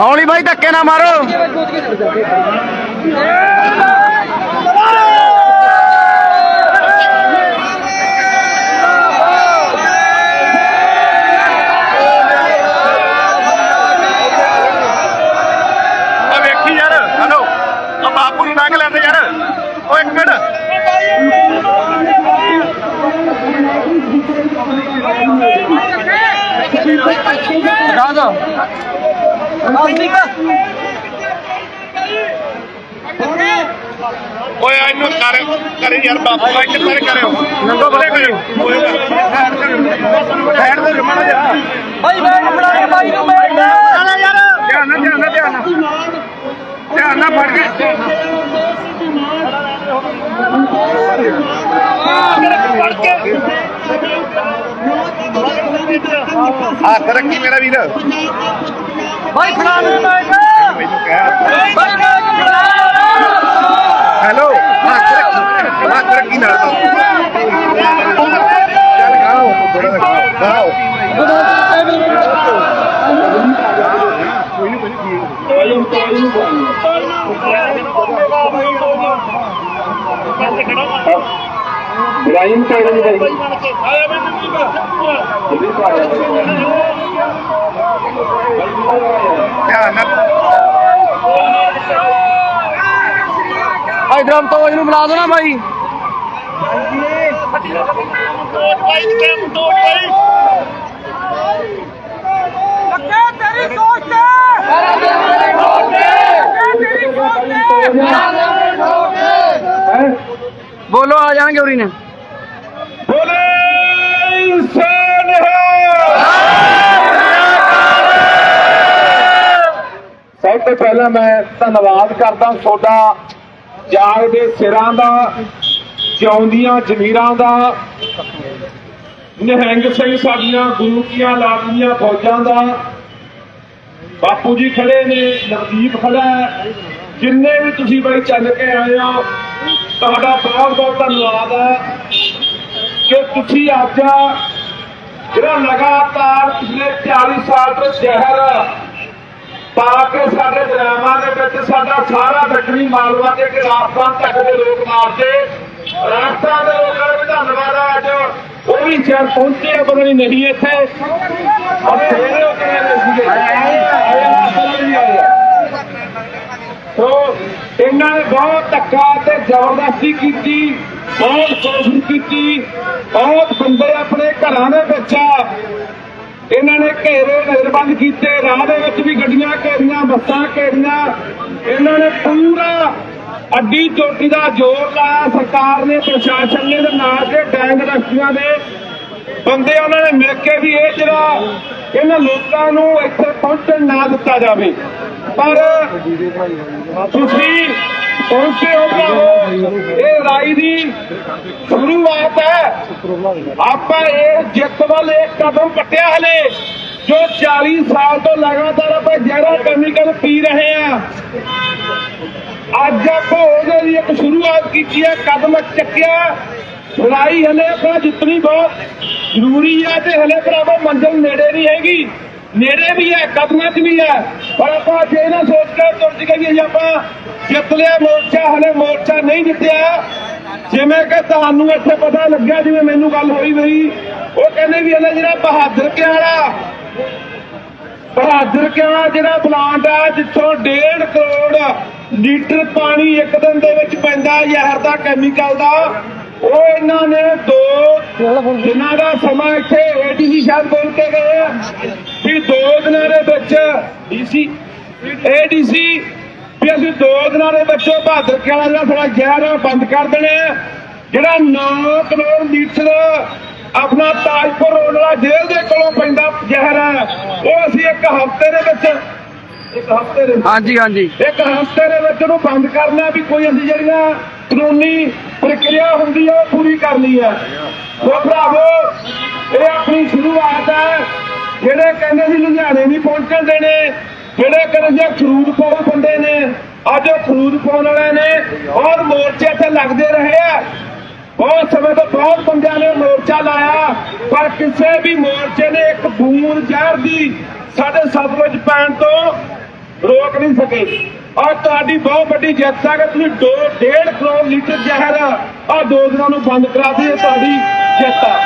ਹੌਲੀ ਬਾਈ ਧੱਕੇ ਨਾ ਮਾਰੋ ਓਏ ਇਹਨੂੰ ਕਰ ਕਰੇ ਯਾਰ ਬਾਪੂ ਇੱਥੇ ਪਰ ਕਰਿਓ ਨੰਗੋ ਬਲੇ ਕਰਿਓ ਸਾਈਡ ਤੇ ਰਮਣਾ ਜਾ ਭਾਈ ਮੈਂ ਫੜਾ ਕੇ ਭਾਈ ਨੂੰ ਮੈਂ ਚਲਾ ਯਾਰ। ਧਿਆਨ ਨਾਲ ਧਿਆਨ ਨਾਲ ਧਿਆਨ ਨਾਲ। ਧਿਆਨ ਨਾਲ ਫੜ ਕੇ। ਹੱਥ ਰੱਖੀ ਮੇਰਾ ਵੀਰ। ਭਾਈ ਫੜਾ ਦੇ ਮੈਂ ਮੈਨੂੰ ਕਹਿ ਭਾਈ ਮੈਂ ਫੜਾ ਹੈਲੋ ਹੱਥ ਰੱਖੀ ਹੱਥ ਰੱਖੀ ਨਾਲ ਚੱਲ ਗਾਓ ਗਾਓ ਇਬਰਾਹਿਮ ਸਾਹਿਬ ਜੀ ਬਾਈ ਧਿਆਨ ਨਾਲ ਇਧਰਮ ਤੋਂ ਇਹਨੂੰ ਬੁਲਾ ਦੋ ਨਾ ਭਾਈ ਲੱਗੇ ਤੇਰੀ ਸੋਚ ਤੇ ਸਭ ਤੋਂ ਪਹਿਲਾਂ ਮੈਂ ਧੰਨਵਾਦ ਕਰਦਾ ਤੁਹਾਡਾ ਜਾਗਦੇ ਸਿਰਾਂ ਦਾ, ਜਿਉਂਦੀਆਂ ਜ਼ਮੀਰਾਂ ਦਾ, ਨਿਹੰਗ ਸਿੰਘ ਸਾਡੀਆਂ ਗੁਰੂ ਕੀਆਂ ਲਾਡੀਆਂ ਫੌਜਾਂ ਦਾ। ਬਾਪੂ ਜੀ ਖੜੇ ਨੇ, ਨਵਦੀਪ ਖੜਾ ਹੈ। ਜਿੰਨੇ ਵੀ ਤੁਸੀਂ ਬਈ ਚੱਲ ਕੇ ਆਏ ਹੋ, ਤੁਹਾਡਾ ਬਹੁਤ ਬਹੁਤ ਧੰਨਵਾਦ ਹੈ। ਕਿ ਤੁਸੀਂ ਅੱਜ ਜਿਹੜਾ ਲਗਾਤਾਰ ਪਿਛਲੇ 40 ਸਾਲ ਤੋਂ ਜ਼ਹਿਰ ਪਾ ਕੇ ਸਾਡੇ ਦਰਿਆਵਾਂ ਦੇ ਵਿੱਚ ਸਾਡਾ ਸਾਰਾ ਦੱਖਣੀ ਮਾਲਵਾ ਤੇ ਕਿ ਰਾਜਸਥਾਨ ਤੱਕ ਦੇ ਲੋਕ ਮਾਰਦੇ ਰਾਜਸਥਾਨ ਦੇ ਲੋਕਾਂ ਦਾ ਧੰਨਵਾਦ ਹੈ ਅੱਜ। ਉਹ ਵੀ ਸ਼ਹਿਰ ਪਹੁੰਚੇ ਆ, ਪਤਾ ਨਹੀਂ ਨਹੀਂ ਇੱਥੇ। ਆ। ਸੋ ਇਹਨਾਂ ਨੇ ਬਹੁਤ ਧੱਕਾ ਤੇ ਜ਼ਬਰਦਸਤੀ ਕੀਤੀ। ਬਹੁਤ ਕੋਸ਼ਿਸ਼ ਕੀਤੀ। ਬਹੁਤ ਬੰਦੇ ਆਪਣੇ ਘਰਾਂ ਦੇ ਵਿੱਚ ਇਹਨਾਂ ਨੇ ਘੇਰੇ ਨਜ਼ਰਬੰਦ ਕੀਤੇ। ਰਾਹ ਦੇ ਵਿੱਚ ਵੀ ਗੱਡੀਆਂ ਘੇਰੀਆਂ, ਬੱਸਾਂ ਘੇਰੀਆਂ। ਇਹਨਾਂ ਨੇ ਪੂਰਾ ਅੱਡੀ ਚੋਟੀ ਦਾ ਜ਼ੋਰ ਲਾਇਆ। ਸਰਕਾਰ ਨੇ, ਪ੍ਰਸ਼ਾਸਨ ਨੇ ਤੇ ਨਾਲ ਦੇ ਡੈਂਗ ਰਸਤੀਆਂ ਦੇ। ਬੰਦੇ ਉਹਨਾਂ ਨੇ ਮਿਲ ਕੇ ਵੀ ਇਹ ਜਿਹੜਾ ਇਹਨਾਂ ਲੋਕਾਂ ਨੂੰ ਇੱਥੇ ਪਹੁੰਚਣ ਨਾ ਦਿੱਤਾ ਜਾਵੇ। ਪਰ ਤੁਸੀਂ ਪਹੁੰਚੇ ਹੋ ਭਰਾਵੋ। ਇਹ ਲੜਾਈ ਦੀ ਸ਼ੁਰੂਆਤ ਹੈ। ਆਪਾਂ ਇਹ ਜਿੱਤ ਵੱਲ ਇੱਕ ਕਦਮ ਪੱਟਿਆ ਹਲੇ, ਜੋ 40 ਸਾਲ ਤੋਂ ਲਗਾਤਾਰ ਆਪਾਂ ਜਿਹੜਾ ਕੈਮੀਕਲ ਪੀ ਰਹੇ ਆ। ਅੱਜ ਆਪਾਂ ਉਹਦੇ ਲਈ ਇੱਕ ਸ਼ੁਰੂਆਤ ਕੀਤੀ ਹੈ, ਕਦਮ ਚੱਕਿਆ। ਲੜਾਈ ਹਲੇ ਆਪਾਂ ਜਿੱਤਣੀ ਬਹੁਤ ਜ਼ਰੂਰੀ ਹੈ ਤੇ ਹਲੇ ਭਰਾਵਾ ਮੰਜ਼ਿਲ ਨੇੜੇ ਨਹੀਂ ਹੈਗੀ। ਨੇੜੇ ਵੀ ਹੈ, ਕਦਮਾਂ 'ਚ ਵੀ ਹੈ। ਪਰ ਆਪਾਂ ਜੇ ਨਾ ਸੋਚ ਕੇ ਤੁਰ ਚੁੱਕੇ ਵੀ ਆਪਾਂ ਜਿੱਤ ਲਿਆ, ਮੋਰਚਾ ਹਲੇ ਮੋਰਚਾ ਨਹੀਂ ਜਿੱਤਿਆ। ਜਿਵੇਂ ਕਿ ਤੁਹਾਨੂੰ ਇੱਥੇ ਪਤਾ ਲੱਗਿਆ, ਜਿਵੇਂ ਮੈਨੂੰ ਗੱਲ ਹੋਈ ਨਹੀਂ ਉਹ ਕਹਿੰਦੇ ਵੀ ਹਲੇ ਜਿਹੜਾ ਬਹਾਦਰ ਕੇ ਬਹਾਦਰ ਕਿਆ ਜਿਹੜਾ ਪਲਾਂਟ ਆ, ਜਿੱਥੋਂ 1.5 ਕਰੋੜ ਲੀਟਰ ਪਾਣੀ ਇੱਕ ਦਿਨ ਦੇ ਵਿੱਚ ਪੈਂਦਾ ਜ਼ਹਿਰ ਦਾ ਕੈਮੀਕਲ ਦਾ। ਉਹ ਇਹਨਾਂ ਨੇ ਦੋ ਦਿਨਾਂ ਦਾ ਸਮਾਂ ਇੱਥੇ ਏਡੀਸੀ ਸਾਹਿਬ ਬੋਲ ਕੇ ਗਏ ਆ। ਵੀ ਦੋ ਦਿਨਾਂ ਦੇ ਵਿੱਚ ਡੀਸੀ ਏਡੀਸੀ ਵੀ ਅਸੀਂ ਦੋ ਦਿਨਾਂ ਦੇ ਵਿੱਚ ਉਹ ਬਹਾਦਰ ਕਿਆ ਵਾਲਾ ਜਿਹੜਾ ਸਾਡਾ ਜ਼ਹਿਰ ਆ ਉਹ ਬੰਦ ਕਰ ਦੇਣਾ ਹੈ। ਜਿਹੜਾ 9 ਕਰੋੜ ਲੀਟਰ ਆਪਣਾ ਤਾਜਪੁਰ ਰੋਡ ਵਾਲਾ ਜੇਲ੍ਹ ਦੇ ਕੋਲੋਂ ਪੈਂਦਾ ਜ਼ਹਿਰ ਹੈ ਉਹ ਅਸੀਂ ਇੱਕ ਹਫ਼ਤੇ ਦੇ ਵਿੱਚ ਇੱਕ ਹਫ਼ਤੇ ਦੇ ਹਾਂਜੀ ਹਾਂਜੀ। ਇੱਕ ਹਫ਼ਤੇ ਦੇ ਵਿੱਚ ਉਹਨੂੰ ਬੰਦ ਕਰਨਾ ਵੀ ਕੋਈ ਅਸੀਂ ਜਿਹੜੀਆਂ ਕਾਨੂੰਨੀ ਪ੍ਰਕਿਰਿਆ ਹੁੰਦੀ ਹੈ, ਉਹ ਪੂਰੀ ਕਰਨੀ ਹੈ। ਸੋ ਭਰਾਵੋ, ਇਹ ਆਪਣੀ ਸ਼ੁਰੂਆਤ ਹੈ। ਜਿਹੜੇ ਕਹਿੰਦੇ ਸੀ ਲੁਧਿਆਣੇ ਨਹੀਂ ਪਹੁੰਚਣ ਦੇਣੇ, ਜਿਹੜੇ ਕਹਿੰਦੇ ਖਰੂਦ ਪਾਉ ਬੰਦੇ ਨੇ, ਅੱਜ ਉਹ ਖਰੂਦ ਪਾਉਣ ਵਾਲੇ ਨੇ, ਔਰ ਮੋਰਚੇ ਤੇ ਲੱਗਦੇ ਰਹੇ ਆ। ਬਹੁਤ ਸਮੇਂ ਤੋਂ ਬਹੁਤ ਬੰਦਿਆਂ ਨੇ ਮੋਰਚਾ ਲਾਇਆ, ਪਰ ਕਿਸੇ ਵੀ ਮੋਰਚੇ ਨੇ ਇੱਕ ਬੂੰਦ ਜ਼ਹਿਰ ਦੀ ਸਾਡੇ ਸੱਤ ਸਤਲੁਜ ਪੈਣ ਤੋਂ ਰੋਕ ਨਹੀਂ ਸਕੇ। ਔਰ ਤੁਹਾਡੀ ਬਹੁਤ ਵੱਡੀ ਜਿੱਤ ਹੈ ਕਿ ਤੁਸੀਂ 2 1.5 ਕਰੋੜ ਲੀਟਰ ਜ਼ਹਿਰ ਆ। ਦੋ ਦਿਨਾਂ ਨੂੰ ਬੰਦ ਕਰਾ ਦਿੱਤੀ ਤੁਹਾਡੀ ਜਿੱਤ ਆ।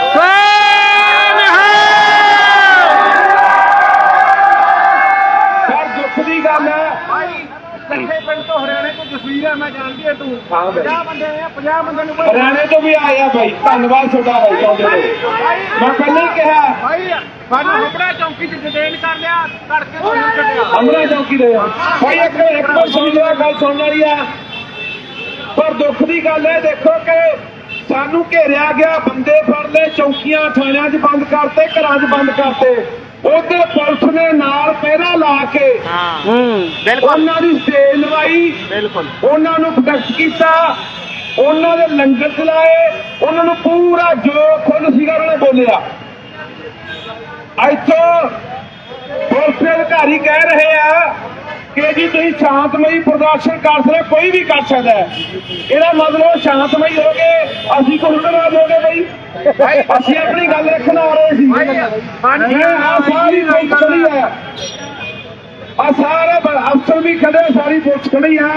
ਦੀ ਗੱਲ ਹੈ। ਲੱਖੇ ਪਿੰਡ ਤੋਂ ਹਰਿਆਣੇ ਤੋਂ ਜਸਵੀਰ ਹੈ ਮੈਂ ਜਾਣਦੀ ਹਾਂ ਤੂੰ। ਹਾਂ ਬਈ। 50 ਬੰਦੇ ਆ 50 ਬੰਦੇ ਨੂੰ ਕੋਈ ਹਰਿਆਣੇ ਤੋਂ ਵੀ ਆਏ ਆ ਬਾਈ। ਧੰਨਵਾਦ ਤੁਹਾਡਾ ਬਾਈ ਆਉਂਦੇ ਤੋਂ। ਮੈਂ ਪਹਿਲਾਂ ਹੀ ਕਿਹਾ। ਭਾਈ ਸਾਨੂੰ ਹਪੜਾ ਚੌਂਕੀ ਚ ਡਿਟੇਨ ਕਰ ਲਿਆ ਤੜਕੇ ਤੋਂ ਨਹੀਂ ਛੱਡਿਆ ਅਮਰਾ ਚੌਕੀ ਦੇ ਆ। ਭਾਈ ਇੱਕ ਇੱਕ ਵਾਰ ਸੁਣ ਲਿਆ ਗੱਲ ਸੁਣਨ ਵਾਲੀ ਆ। ਪਰ ਦੁੱਖ ਦੀ ਗੱਲ ਹੈ ਦੇਖੋ ਕਿ ਸਾਨੂੰ ਘੇਰਿਆ ਗਿਆ ਬੰਦੇ ਫੜ ਲਏ ਚੌਕੀਆਂ ਥਾਣਿਆਂ 'ਚ ਬੰਦ ਕਰਤੇ ਘਰਾਂ 'ਚ ਬੰਦ ਕਰਤੇ। ਉਹਦੇ ਪੁਲਿਸ ਨੇ ਨਾਲ ਲਾ ਕੇ। ਹੂੰ। ਉਹਨਾਂ ਦੀ ਸੇਲ ਲਵਾਈ। ਬਿਲਕੁਲ। ਉਹਨਾਂ ਨੂੰ ਪ੍ਰੋਟੈਕਟ ਕੀਤਾ। ਉਹਨਾਂ ਦੇ ਲੰਗਰ ਚਲਾਏ ਉਹਨਾਂ ਨੂੰ ਪੂਰਾ ਜੋ ਖੁੱਲ ਸੀਗਾ ਉਹਨਾਂ ਨੇ ਬੋਲਿਆ। ਇੱਥੋਂ ਪੁਲਿਸ ਅਧਿਕਾਰੀ ਕਹਿ ਰਹੇ ਆ ਕਿ ਜੀ ਤੁਸੀਂ ਸ਼ਾਂਤਮਈ ਪ੍ਰਦਰਸ਼ਨ ਕਰ ਸਕਦੇ ਹੋ, ਕੋਈ ਵੀ ਕਰ ਸਕਦਾ ਹੈ। ਇਹਦਾ ਮਤਲਬ ਸ਼ਾਂਤਮਈ ਹੋ ਗਏ ਅਸੀਂ ਕੋਲਡਵਾਦ ਹੋ ਗਏ ਬਈ। ਅਸੀਂ ਆਪਣੀ ਗੱਲ ਰੱਖਣ ਆ ਰਹੇ ਸੀ। ਮੈਂ ਆ ਸਾਰੀ ਪੁਲਿਸ ਖੜੀ ਹੈ ਆ ਸਾਰੇ ਅਫਸਰ ਵੀ ਖੜੇ ਸਾਰੀ ਪੁਲਿਸ ਖੜੀ ਆ।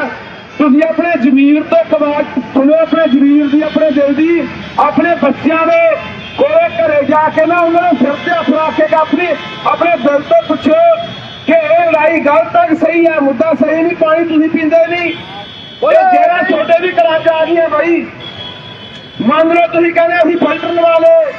ਤੁਸੀਂ ਆਪਣੇ ਜ਼ਮੀਰ ਤੋਂ ਕਵਾਜ ਸੁਣੋ ਆਪਣੇ ਜ਼ਮੀਰ ਦੀ ਆਪਣੇ ਦਿਲ ਦੀ ਆਪਣੇ ਬੱਚਿਆਂ ਦੇ ਕੋਲੇ ਘਰੇ ਜਾ ਕੇ ਨਾ ਉਹਨਾਂ ਨੂੰ ਸਿਰ ਤੇ ਰੱਖ ਕੇ ਆਪਣੀ ਆਪਣੇ ਦਿਲ ਤੋਂ ਪੁੱਛੋ ਕਿ ਇਹ ਲੜਾਈ ਗਲਤ ਹੈ ਸਹੀ ਹੈ ਮੁੱਦਾ ਸਹੀ ਨਹੀਂ ਪਾਣੀ ਤੁਸੀਂ ਪੀਂਦੇ ਨਹੀਂ। ਓਏ ਜਿਹੜਾ ਛੋਟੇ ਵੀ ਚ ਆ ਗਈਆਂ ਬਾਈ। ਮੰਨ ਲਓ ਤੁਸੀਂ ਕਹਿੰਦੇ ਅਸੀਂ ਫਿਲਟਰ ਲਵਾ ਲਏ।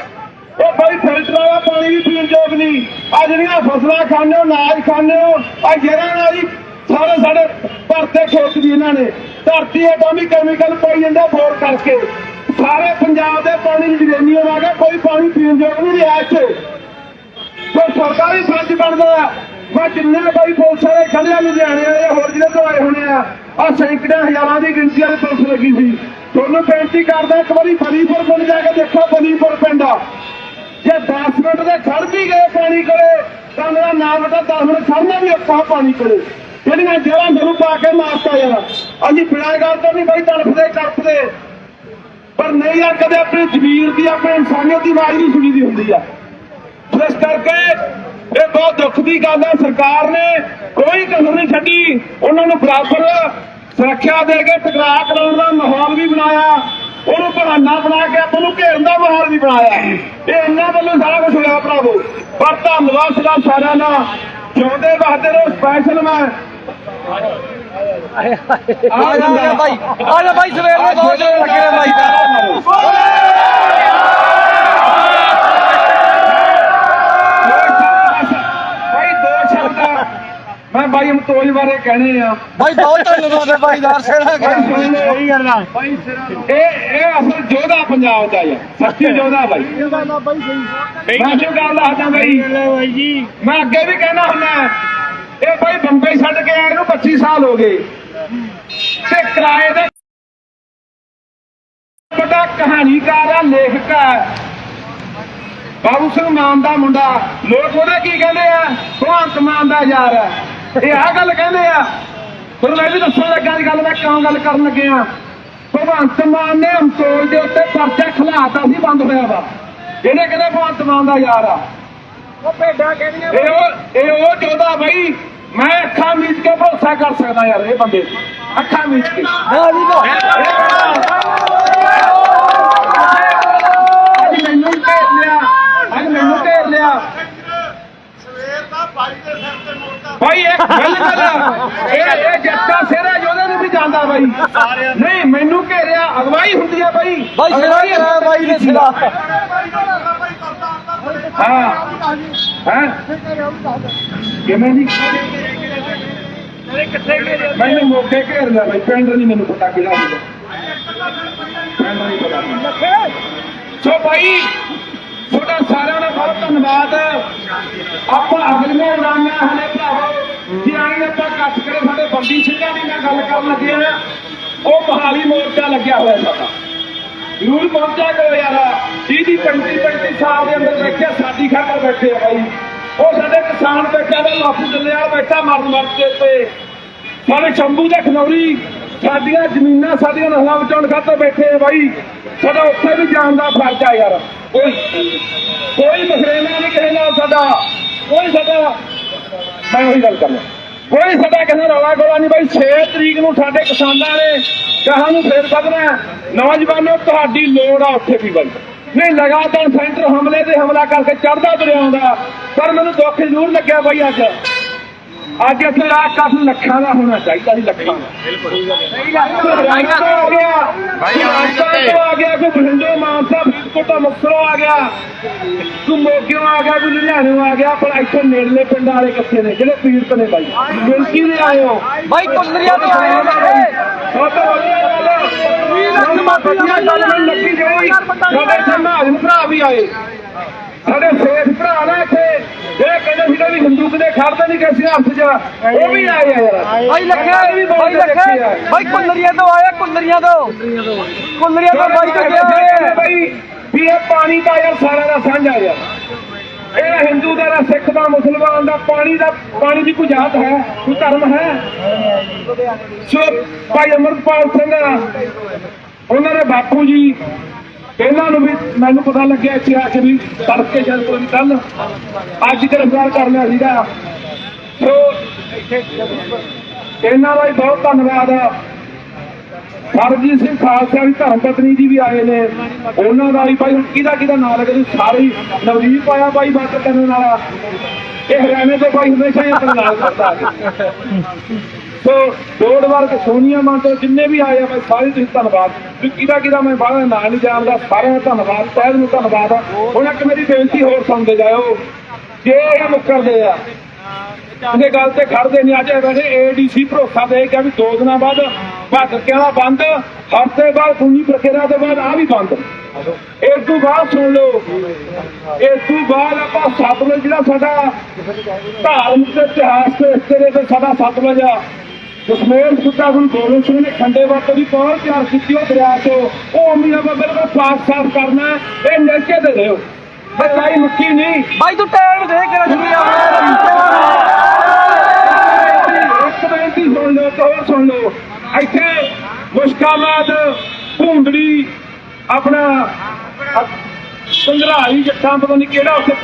ਉਹ ਬਾਈ ਫਿਲਟਰ ਵਾਲਾ ਪਾਣੀ ਵੀ ਪੀਣ ਯੋਗ ਨਹੀਂ। ਆ ਜਿਹੜੀਆਂ ਫਸਲਾਂ ਖਾਂਦੇ ਹੋ ਨਾਜ ਖਾਂਦੇ ਹੋ। ਆ ਜਿਹੜਾ ਨਾਲ ਜੀ ਸਾਰੇ ਸਾਡੇ ਭਰਤੇ ਖੇਤ ਵੀ ਇਹਨਾਂ ਨੇ। ਧਰਤੀ ਹੇਠਾਂ ਵੀ ਕੈਮੀਕਲ ਪਾਈ ਜਾਂਦਾ ਬੋਰ ਕਰਕੇ। ਸਾਰੇ ਪੰਜਾਬ ਦੇ ਪਾਣੀ ਚ ਆ ਗਿਆ ਕੋਈ ਪਾਣੀ ਪੀਣ ਯੋਗ ਨਹੀਂ ਰਿਹਾ ਇੱਥੇ। ਕੋਈ ਸਰਕਾਰੀ ਫਰਜ਼ ਬਣਦਾ ਹੈ ਮੈਂ ਜਿੰਨੇ ਬਾਈ ਪੁਲਿਸ ਵਾਲੇ ਖੜੇ ਆ ਲੁਧਿਆਣੇ ਵਾਲੇ ਹੋਰ ਜਿਹੜੇ ਤੋਂ ਆਏ ਹੋਣੇ ਆ। ਆ ਸੈਂਕੜਿਆਂ ਹਜ਼ਾਰਾਂ ਦੀ ਗਿਣਤੀ ਵਾਲੀ ਪੁਲਿਸ ਲੱਗੀ ਸੀ। ਤੁਹਾਨੂੰ ਬੇਨਤੀ ਕਰਦਾ, ਇੱਕ ਵਾਰੀ ਬਲੀਪੁਰ ਪਿੰਡ ਜਾ ਕੇ ਦੇਖੋ ਬਲੀਪੁਰ ਪਿੰਡ ਆ। ਮਿੰਟ ਦੇ ਖੜ ਵੀ ਗਏ ਪਾਣੀ ਕੋਲੇ, ਤਾਂ ਮੇਰਾ ਨਾਮ ਬਟਾ 10 ਮਿੰਟ ਖੜਨਾ ਵੀ ਔਖਾ ਪਾਣੀ ਕੋਲੇ। ਜਿਹੜੀਆਂ ਜਗ੍ਹਾ ਮੈਨੂੰ ਪਾ ਕੇ ਮਾਰਤਾ ਯਾਰ, ਅਸੀਂ ਬਿਨਾਂ ਤੋਂ ਨਹੀਂ ਬਈ ਤੜਫਦੇ ਤੜਫਦੇ। ਪਰ ਨਹੀਂ ਯਾਰ, ਕਦੇ ਆਪਣੀ ਜ਼ਮੀਰ ਦੀ, ਆਪਣੇ ਇਨਸਾਨੀਅਤ ਦੀ ਆਵਾਜ਼ ਨਹੀਂ ਸੁਣੀ ਦੀ ਹੁੰਦੀ ਆ। ਇਸ ਕਰਕੇ ਇਹ ਬਹੁਤ ਦੁੱਖ ਦੀ ਗੱਲ ਹੈ ਸਰਕਾਰ ਨੇ ਕੋਈ ਕਸਰ ਨਹੀਂ ਛੱਡੀ। ਉਹਨਾਂ ਨੂੰ ਬਰਾਬਰ ਸੁਰੱਖਿਆ ਦੇ ਕੇ ਟਕਰਾਅ ਕਰਾਉਣ ਦਾ ਮਾਹੌਲ ਵੀ ਬਣਾਇਆ। ਉਹਨੂੰ ਬਹਾਨਾ ਬਣਾ ਕੇ ਆਪਾਂ ਨੂੰ ਘੇਰਨ ਦਾ ਮਾਹੌਲ ਵੀ ਬਣਾਇਆ। ਇਹ ਇਹਨਾਂ ਵੱਲੋਂ ਸਾਰਾ ਕੁਝ ਹੋਇਆ ਭਰਾਵੋ। ਪਰ ਧੰਨਵਾਦ ਸਦਾ ਸਾਰਿਆਂ ਦਾ। ਜਿਉਂਦੇ ਵਾਸਤੇ ਰੋ ਸਪੈਸ਼ਲ ਮੈਂ। ਆ ਜਾ ਬਾਈ ਆ ਜਾ ਬਾਈ ਸਵੇਰ ਦੇ ਦੋ ਜਣੇ ਲੱਗੇ ਨੇ ਬਾਈ ਭਾਈ ਮੈਂ ਬਾਈ ਅਮਤੋਜ ਬਾਰੇ ਕਹਿਣੇ ਆ। ਬਾਈ ਬਹੁਤ ਧੰਨਵਾਦ ਹੈ ਬਾਈ ਦਾਰ ਸੇਣਾ ਭਾਈ ਸੁਣ ਲਓ। ਇਹ ਇਹ ਅਸਲ ਯੋਧਾ ਪੰਜਾਬ ਦਾ ਹੈ ਸੱਚੀ ਯੋਧਾ ਬਾਈ। ਮੈਂ ਜੋ ਗੱਲ ਦੱਸਦਾ ਬਾਈ। ਮੈਂ ਅੱਗੇ ਵੀ ਕਹਿਣਾ ਹੁੰਦਾ। ਇਹ ਬਾਈ ਬੰਬਈ ਛੱਡ ਕੇ ਆਏ ਨੂੰ 25 ਸਾਲ ਹੋ ਗਏ। ਤੇ ਕਿਰਾਏ ਦੇ ਵੱਡਾ ਕਹਾਣੀਕਾਰ ਆ ਲੇਖਕ ਹੈ ਬਾਬੂ ਸਿੰਘ ਮਾਨ ਦਾ ਮੁੰਡਾ। ਲੋਕ ਉਹਦੇ ਕੀ ਕਹਿੰਦੇ ਆ? ਭਗਵੰਤ ਮਾਨ ਦਾ ਯਾਰ ਹੈ ਇਹ ਆ ਗੱਲ ਕਹਿੰਦੇ ਆ। ਫਿਰ ਮੈਂ ਵੀ ਦੱਸਣ ਲੱਗਾ ਦੀ ਗੱਲ ਮੈਂ ਕਿਉਂ ਗੱਲ ਕਰਨ ਲੱਗਿਆ ਭਗਵੰਤ ਮਾਨ ਨੇ ਅਮਤੋਜ ਦੇ ਉੱਤੇ ਪਰਚਾ ਖਿਲਾਤਾ ਸੀ ਬੰਦ ਹੋਇਆ ਵਾ। ਇਹਨੇ ਕਹਿੰਦੇ ਭਗਵੰਤ ਮਾਨ ਦਾ ਯਾਰ ਆ? ਉਹ ਭੇਡਾਂ ਕਹਿੰਦੀਆਂ ਇਹ ਉਹ ਇਹ ਉਹ ਜੋਦਾ ਬਾਈ ਮੈਂ ਅੱਖਾਂ ਮੀਚ ਕੇ ਭਰੋਸਾ ਕਰ ਸਕਦਾ ਯਾਰ ਇਹ ਬੰਦੇ ਅੱਖਾਂ ਮੀਚ ਕੇ। ਨਾ ਜੀ ਨਾ ਅੱਜ ਮੈਨੂੰ ਘੇਰ ਲਿਆ ਅੱਜ ਮੈਨੂੰ ਘੇਰ ਲਿਆ। ਸਵੇਰ ਦਾ ਬਾਈ ਦੇ ਸਿਰ ਤੇ ਭਾਈ ਇੱਕ ਬਿਲਕੁਲ ਇਹ ਇਹ ਜੱਟਾ ਸਿਹਰਾ ਜੋਦੇ ਨੂੰ ਵੀ ਜਾਂਦਾ ਬਾਈ। ਨਹੀਂ ਮੈਨੂੰ ਘੇਰਿਆ ਅਗਵਾਈ ਹੁੰਦੀ ਆ ਬਾਈ। ਬਾਈ ਸਿਰਾ ਕਰਾ ਬਾਈ ਨੇ ਸਿਰਾ ਹਾਂ। ਹਾਂ? ਕਿਵੇਂ ਜੀ? ਮੈਨੂੰ ਮੌਕੇ ਘੇਰ ਲਿਆ ਬਾਈ। ਪਿੰਡ ਨਹੀਂ ਮੈਨੂੰ ਪਤਾ ਕਿਹੜਾ ਹੁੰਦਾ। ਪਿੰਡ ਨਹੀਂ ਪਤਾ। ਸੋ ਭਾਈ ਤੁਹਾਡਾ ਸਾਰਿਆਂ ਦਾ ਬਹੁਤ ਧੰਨਵਾਦ ਆਪਾਂ ਅਗਲੀਆਂ ਉਡਾਣਾਂ ਹਲੇ ਭਰਾਵੋ ਜੇ ਆਈ ਆਪਾਂ ਕੱਟ ਕਰੇ, ਸਾਡੇ ਬੰਦੀ ਸਿੰਘਾਂ ਦੀ ਮੈਂ ਗੱਲ ਕਰਨ ਲੱਗਿਆ ਉਹ ਮਹਾਲੀ ਮੋਰਚਾ ਲੱਗਿਆ ਹੋਇਆ ਸਾਡਾ। ਜ਼ਰੂਰ ਪਹੁੰਚਿਆ ਕਰੋ ਯਾਰ। 30 30 35 35 ਸਾਲ ਦੇ ਅੰਦਰ ਦੇਖਿਆ, ਸਾਡੀ ਖਾਤਰ ਬੈਠੇ ਆ ਭਾਈ ਉਹ ਸਾਡੇ ਕਿਸਾਨ ਬੈਠਾ ਦਾ ਬਾਪੂ ਚੱਲਿਆ, ਬੈਠਾ ਮਰਨ ਮਰਨ ਦੇ ਉੱਤੇ। ਸਾਡੇ ਸ਼ੰਭੂ ਦੇ ਖਨੌਰੀ ਸਾਡੀਆਂ ਜ਼ਮੀਨਾਂ ਸਾਡੀਆਂ ਨਸਲਾਂ ਬਚਾਉਣ ਖਾਤਰ ਬੈਠੇ ਆ ਬਾਈ। ਸਾਡਾ ਉੱਥੇ ਵੀ ਜਾਣ ਦਾ ਫਰਜ਼ ਆ ਯਾਰ। ਕੋਈ ਕੋਈ ਮਸਲੇਨਾ ਨਹੀਂ ਕਿਸੇ ਨਾਲ ਸਾਡਾ। ਕੋਈ ਸਾਡਾ ਮੈਂ ਉਹੀ ਗੱਲ ਕਰਨਾ ਕੋਈ ਸਾਡਾ ਕਿਸੇ ਰੌਲਾ ਗੋਲਾ ਨਹੀਂ ਬਾਈ। 6 ਤਰੀਕ ਨੂੰ ਸਾਡੇ ਕਿਸਾਨਾਂ ਨੇ ਕਹਾਂ ਨੂੰ ਫੇਰ ਵਧਣਾ ਹੈ। ਨੌਜਵਾਨੋ, ਤੁਹਾਡੀ ਲੋੜ ਆ ਉੱਥੇ ਵੀ ਬਾਈ। ਨਹੀਂ, ਲਗਾਤਾਰ ਸੈਂਟਰ ਹਮਲੇ ਤੇ ਹਮਲਾ ਕਰਕੇ ਚੜਦਾ ਤੁਰਿਆ ਪਰ ਮੈਨੂੰ ਦੁੱਖ ਜ਼ਰੂਰ ਲੱਗਿਆ ਬਾਈ ਅੱਜ। ਅੱਜ ਇੱਥੇ ਆ ਕਾਫੀ ਲੱਖਾਂ ਦਾ ਹੋਣਾ ਚਾਹੀਦਾ ਸੀ ਲੱਖਾਂ ਦਾ। ਬਿਲਕੁਲ ਆ ਗਿਆ ਭਾਈ। ਤੋਂ ਆ ਗਿਆ ਕੋਈ ਬਠਿੰਡੇ ਮਾਨਸਾ ਫਰੀਦਕੋਟ ਮੁਕਤਸਰੋਂ ਆ ਗਿਆ। ਕੋਈ ਮੋਗਿਓਂ ਆ ਗਿਆ ਕੋਈ ਲੁਧਿਆਣਿਓਂ ਆ ਗਿਆ ਪਰ ਇੱਥੇ ਨੇੜਲੇ ਪਿੰਡਾਂ ਵਾਲੇ ਕਿੱਥੇ ਨੇ ਜਿਹੜੇ ਪੀੜਤ ਨੇ ਬਾਈ। ਗਿਣਤੀ ਦੇ ਆਏ ਹੋ ਬਾਈ। ਕੁੰਦਰੀਆਂ ਤੋਂ ਆਏ ਆ। ਸਾਰੇ ਬਹੁਤ ਵਧੀਆ ਗੱਲ ਵੀਹ ਲੱਖ ਮੈਨੂੰ ਲੱਗੀ ਗਈ ਸਾਡੇ ਸਮਾਜ ਭਰਾ ਵੀ ਆਏ। ਸਾਡੇ ਸੇਠ ਭਰਾ ਨਾ ਇੱਥੇ। ਜਿਹੜੇ ਕਹਿੰਦੇ ਸੀ ਵੀ ਹਿੰਦੂ ਕਦੇ ਖੜਦੇ ਨਹੀਂ ਕਿਸੇ ਹੱਥ 'ਚ ਉਹ ਵੀ ਆਏ ਆ ਯਾਰ। ਬਾਈ ਲੱਖੇ ਵੀ ਬਾਈ ਬਹੁਤ ਲੱਖੇ। ਬਾਈ ਕੁੰਦਰੀਆਂ ਤੋਂ ਆਇਆ ਕੁੰਦਰੀਆਂ ਤੋਂ। ਕੁੰਦਰੀਆਂ ਤੋਂ ਬਾਈ ਤੋਂ ਗਿਆ। ਬਈ ਵੀ ਇਹ ਪਾਣੀ ਦਾ ਯਾਰ ਸਾਰਿਆਂ ਦਾ ਸਾਂਝਾ ਯਾਰ। ਇਹ ਹਿੰਦੂ ਦਾ ਨਾ ਸਿੱਖ ਦਾ ਮੁਸਲਮਾਨ ਦਾ ਪਾਣੀ ਦਾ ਪਾਣੀ ਦੀ ਕੋਈ ਜਾਤ ਹੈ ਕੋਈ ਧਰਮ ਹੈ? ਸੋ ਭਾਈ ਅਮਰਪਾਲ ਸਿੰਘ ਉਹਨਾਂ ਦੇ ਬਾਪੂ ਜੀ ਇਹਨਾਂ ਨੂੰ ਵੀ ਮੈਨੂੰ ਪਤਾ ਲੱਗਿਆ ਇੱਥੇ ਆ ਕੇ ਵੀ ਤੜਕੇ ਜਦ ਕੋਈ ਕੱਲ ਅੱਜ ਗ੍ਰਿਫਤਾਰ ਕਰ ਲਿਆ ਸੀਗਾ। ਸੋ ਇਹਨਾਂ ਦਾ ਵੀ ਬਹੁਤ ਧੰਨਵਾਦ ਸਰਜੀਤ ਸਿੰਘ ਖਾਲਸਾ ਵੀ ਧਰਮ ਪਤਨੀ ਜੀ ਵੀ ਆਏ ਨੇ। ਉਹਨਾਂ ਦਾ ਵੀ ਭਾਈ ਹੁਣ ਕਿਹਦਾ ਕਿਹਦਾ ਨਾਂ ਲੱਗੇ ਸਾਰੇ ਹੀ ਨਵਦੀਪ ਆਇਆ ਭਾਈ ਬਾਤ ਕਰਨ ਵਾਲਾ ਇਹ ਹਰਿਆਣੇ ਤੋਂ ਭਾਈ ਹਮੇਸ਼ਾ ਹੀ ਆਪਣਾ ਨਾਲ ਕਰਦਾ। ਹੈ ਸੋ ਡੋੜ ਵਰਗ ਸੋਨੀਆ ਮਾਨ ਤੋਂ ਜਿੰਨੇ ਵੀ ਆਏ ਆ ਭਾਈ ਸਾਰੇ ਤੁਸੀਂ ਧੰਨਵਾਦ। ਵੀ ਕਿਹਦਾ ਕਿਹਦਾ ਮੈਂ ਬਾਹਰ ਨਾਂ ਨਹੀਂ ਜਾਣਦਾ, ਸਾਰਿਆਂ ਦਾ ਧੰਨਵਾਦ ਤਹਿ ਨੂੰ ਧੰਨਵਾਦ ਹੁਣ ਇੱਕ ਮੇਰੀ ਬੇਨਤੀ ਹੋਰ ਸੁਣਦੇ ਜਾਓ ਜੇ ਇਹ ਮੁੱਕਰਦੇ ਆ, ਇਹਦੇ ਗੱਲ ਤੇ ਖੜਦੇ ਨਹੀਂ ਅੱਜ ਵੈਸੇ ਏਡੀਸੀ ਭਰੋਸਾ ਦੇ ਗਿਆ ਵੀ ਦੋ ਦਿਨਾਂ ਬਾਅਦ ਭਾਦਰ ਕਿਹੜਾ ਬੰਦ, ਹਫ਼ਤੇ ਬਾਅਦ ਖੂਨੀ ਪ੍ਰਕਿਰਿਆ ਤੋਂ ਬਾਅਦ ਆ ਵੀ ਬੰਦ। ਇਸ ਤੋਂ ਬਾਅਦ ਸੁਣ ਲਓ, ਇਸ ਤੋਂ ਬਾਅਦ ਆਪਾਂ ਸਤਲੁਜ ਜਿਹੜਾ ਸਾਡਾ ਧਾਰਮਿਕ ਇਤਿਹਾਸ ਤੇ ਇਸ ਤਰ੍ਹਾਂ ਸਾਡਾ ਸਤਲੁਜ ਆ ਦਸ਼ਮੇਰ ਸੁੱਤਾ ਗੁਰੂ ਗੋਬਿੰਦ ਸਿੰਘ ਨੇ ਖੰਡੇ ਵੱਤ ਦੀ ਪਹੁੰਚ ਤਿਆਰ ਕੀਤੀ ਉਹ ਦਰਿਆ ਤੋਂ ਉਹ ਅਮੀਰ ਆਪਾਂ ਬਿਲਕੁਲ ਸਾਫ਼ ਸਾਫ਼ ਕਰਨਾ। ਇਹ ਨਲਕੇ ਦੇ ਦਿਓ ਬਸਾਈ ਮੁੱਕੀ ਨਹੀਂ। ਬਾਈ ਤੂੰ ਟਾਈਮ ਦੇ ਕੇ ਰਜੂਆ ਇੱਕ ਬੇਨਤੀ ਸੁਣ ਲਓ ਤੇ ਹੋਰ ਸੁਣ ਲਓ। ਇੱਥੇ ਮੁਸ਼ਕਾਮਾਤ ਭੁੰਦੜੀ ਆਪਣਾ ਸੰਗਰਾਲੀ ਜੱਟਾਂ ਪਤਾ ਨਹੀਂ ਕਿਹੜਾ ਉੱਥੇ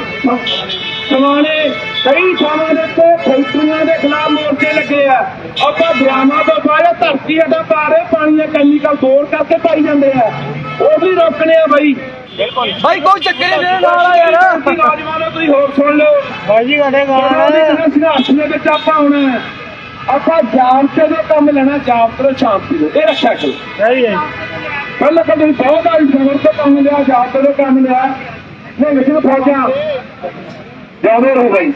ਸਮਾਣੇ ਕਈ ਥਾਵਾਂ ਦੇ ਉੱਤੇ ਫੈਕਟਰੀਆਂ ਦੇ ਖਿਲਾਫ ਮੋਰਚੇ ਲੱਗੇ ਆ। ਆਪਾਂ ਡਰਾਮਾ ਤੋਂ ਬਾਅਦ ਧਰਤੀ ਹਟਾ ਪਾ ਰਹੇ ਪਾਣੀ ਦੇ ਕੈਮੀਕਲ ਬੋਰ ਕਰਕੇ ਪਾਈ ਜਾਂਦੇ ਆ। ਉਹ ਵੀ ਰੋਕਣੇ ਆ ਬਾਈ। ਬਾਈ ਕੋਈ ਚੱਕਰ ਨਹੀਂ ਮੇਰੇ ਨਾਲ ਆ ਯਾਰ ਨੌਜਵਾਨੋ ਤੁਸੀਂ ਹੋਰ ਸੁਣ ਲਓ। ਬਾਈ ਸਾਡੇ ਉਹਨਾਂ ਸੰਘਰਸ਼ ਦੇ ਵਿੱਚ ਆਪਾਂ ਹੁਣ ਆਪਾਂ ਜਾਮਤੇ ਦੇ ਕੰਮ ਲੈਣਾ ਜਾਮਤੇ ਤੋਂ ਸ਼ਾਂਤੀ ਦੇ ਇਹ ਰੱਖਿਆ ਕਰੋ। ਸਹੀ ਹੈ। ਪਹਿਲਾਂ ਤਾਂ ਤੁਸੀਂ ਬਹੁਤ ਆਈ ਸਬਰ ਤੋਂ ਕੰਮ ਲਿਆ ਜਾਮਤੇ ਤੋਂ ਕੰਮ ਲਿਆ। ਨਹੀਂ ਲੇਕਿਨ ਫੌਜਾਂ ਜਾਵੇ ਰਹੋ ਬਈ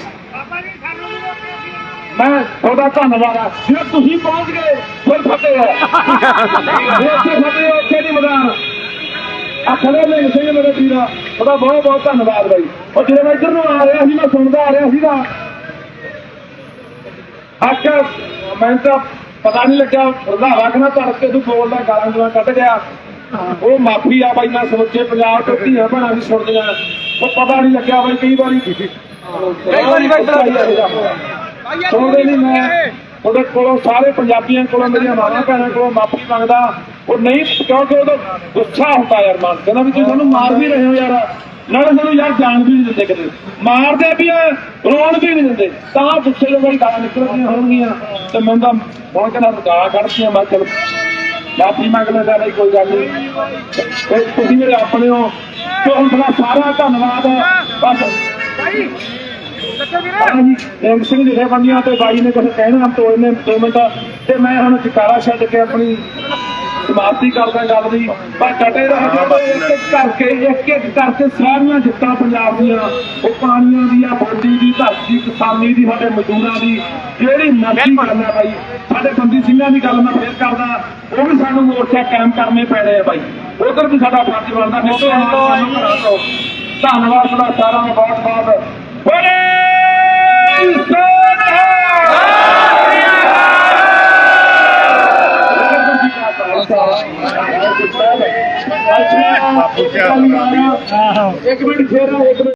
ਮੈਂ ਤੁਹਾਡਾ ਧੰਨਵਾਦ ਆ। ਜੇ ਤੁਸੀਂ ਪਹੁੰਚ ਗਏ ਫਿਰ ਫਤਿਹ ਹੈ। ਜੇ ਫਤਿਹ ਹੈ, ਉੱਥੇ ਨਹੀਂ ਮੈਦਾਨ। ਆ ਖੜੇ ਸਿੰਘ ਮੇਰੇ ਵੀਰਾ ਤੁਹਾਡਾ ਬਹੁਤ ਬਹੁਤ ਧੰਨਵਾਦ ਬਾਈ। ਉਹ ਜਦੋਂ ਮੈਂ ਇੱਧਰ ਨੂੰ ਆ ਰਿਹਾ ਸੀ ਮੈਂ ਸੁਣਦਾ ਆ ਰਿਹਾ ਸੀਗਾ। ਆਖਿਆ ਮੈਨੂੰ ਤਾਂ ਪਤਾ ਨਹੀਂ ਲੱਗਿਆ ਰੰਧਾਵਾ ਕਹਿੰਦਾ ਤੜਕੇ ਤੂੰ ਬੋਲਦਾ ਗਾਲਾਂ ਗਾਲਾਂ ਕੱਢ ਗਿਆ। ਉਹ ਮਾਫੀ ਆ ਬਾਈ ਮੈਂ ਸਮੁੱਚੇ ਪੰਜਾਬ ਤੋਂ ਧੀਆਂ ਭੈਣਾਂ ਵੀ ਸੁਣਦੀਆਂ। ਉਹ ਪਤਾ ਨਹੀਂ ਲੱਗਿਆ ਬਾਈ ਕਈ ਵਾਰੀ ਕਈ ਵਾਰੀ ਬਾਈ ਸੁਣਦੇ ਨਹੀਂ ਮੈਂ। ਉਹਦੇ ਕੋਲੋਂ ਸਾਰੇ ਪੰਜਾਬੀਆਂ ਕੋਲੋਂ ਮੇਰੀਆਂ ਮਾਵਾਂ ਭੈਣਾਂ ਕੋਲੋਂ ਮਾਫੀ ਮੰਗਦਾ। ਉਹ ਨਹੀਂ ਕਿਉਂਕਿ ਉਹਦਾ ਗੁੱਸਾ ਹੁੰਦਾ ਯਾਰ ਮਨ ਕਹਿੰਦਾ ਵੀ ਤੁਸੀਂ ਸਾਨੂੰ ਮਾਰ ਵੀ ਰਹੇ ਹੋ ਯਾਰ ਨਾਲੇ ਸਾਨੂੰ ਯਾਰ ਜਾਣ ਵੀ ਨਹੀਂ ਦਿੰਦੇ ਕਦੇ। ਮਾਰਦੇ ਵੀ ਆ ਰੋਣ ਵੀ ਨਹੀਂ ਦਿੰਦੇ। ਤਾਂ ਗੁੱਸੇ ਦੇ ਵਾਰੀ ਗਾਲਾਂ ਨਿਕਲਦੀਆਂ ਹੋਣਗੀਆਂ। ਤੇ ਮੈਂ ਤਾਂ ਹੁਣ ਕਹਿੰਦਾ ਗਾਲਾਂ ਕੱਢਦੀਆਂ ਮੈਂ ਚਲ ਮਾਫੀ ਮੰਗ ਲੈਂਦਾ ਬਈ ਕੋਈ ਗੱਲ ਨਹੀਂ। ਤੇ ਤੁਸੀਂ ਮੇਰੇ ਆਪਣੇ ਹੋ। ਤੇ ਹੁਣ ਤੁਹਾਡਾ ਸਾਰਾ ਧੰਨਵਾਦ ਬਸ। ਹਾਂਜੀ ਸਿੰਘ ਸਿੰਘ ਜਿਹੜੇ ਬੰਦੀਆਂ ਤੇ ਬਾਈ ਨੇ ਕੁਝ ਕਹਿਣਾ ਤੋੜਨੇ ਦੋ ਮਿੰਟ। ਤੇ ਮੈਂ ਹੁਣ ਚਿਕਾਰਾ ਛੱਡ ਕੇ ਆਪਣੀ ਸਮਾਪਤੀ ਕਰਦਾ ਗੱਲ ਦੀ। ਪਰ ਡਟੇ ਰਹੋ। ਇੱਕ ਇੱਕ ਕਰਕੇ ਇੱਕ ਇੱਕ ਕਰਕੇ ਸਾਰੀਆਂ ਜਿੱਤਾਂ ਪੰਜਾਬ ਦੀਆਂ, ਉਹ ਪਾਣੀਆਂ ਦੀਆਂ, ਬੋਡੀ ਦੀ, ਧਰਤੀ ਕਿਸਾਨੀ ਦੀ ਸਾਡੇ ਮਜ਼ਦੂਰਾਂ ਦੀ ਜਿਹੜੀ ਮਰਜ਼ੀ ਗੱਲ ਹੈ ਬਾਈ। ਸਾਡੇ ਬੰਦੀ ਸਿੰਘਾਂ ਦੀ ਗੱਲ ਮੈਂ ਫੇਰ ਕਰਦਾ ਉਹ ਵੀ ਸਾਨੂੰ ਮੋਰਚਾ ਕਾਇਮ ਕਰਨੇ ਪੈਣੇ ਆ ਬਾਈ। ਉਧਰ ਵੀ ਸਾਡਾ ਫਰਜ਼ ਬਣਦਾ ਦਿਓ। ਧੰਨਵਾਦ ਤੁਹਾਡਾ ਸਾਰਿਆਂ ਦਾ ਬਹੁਤ ਬਹੁਤ। ਇੱਕ ਮਿੰਟ ਫੇਰ ਇੱਕ ਮਿੰਟ।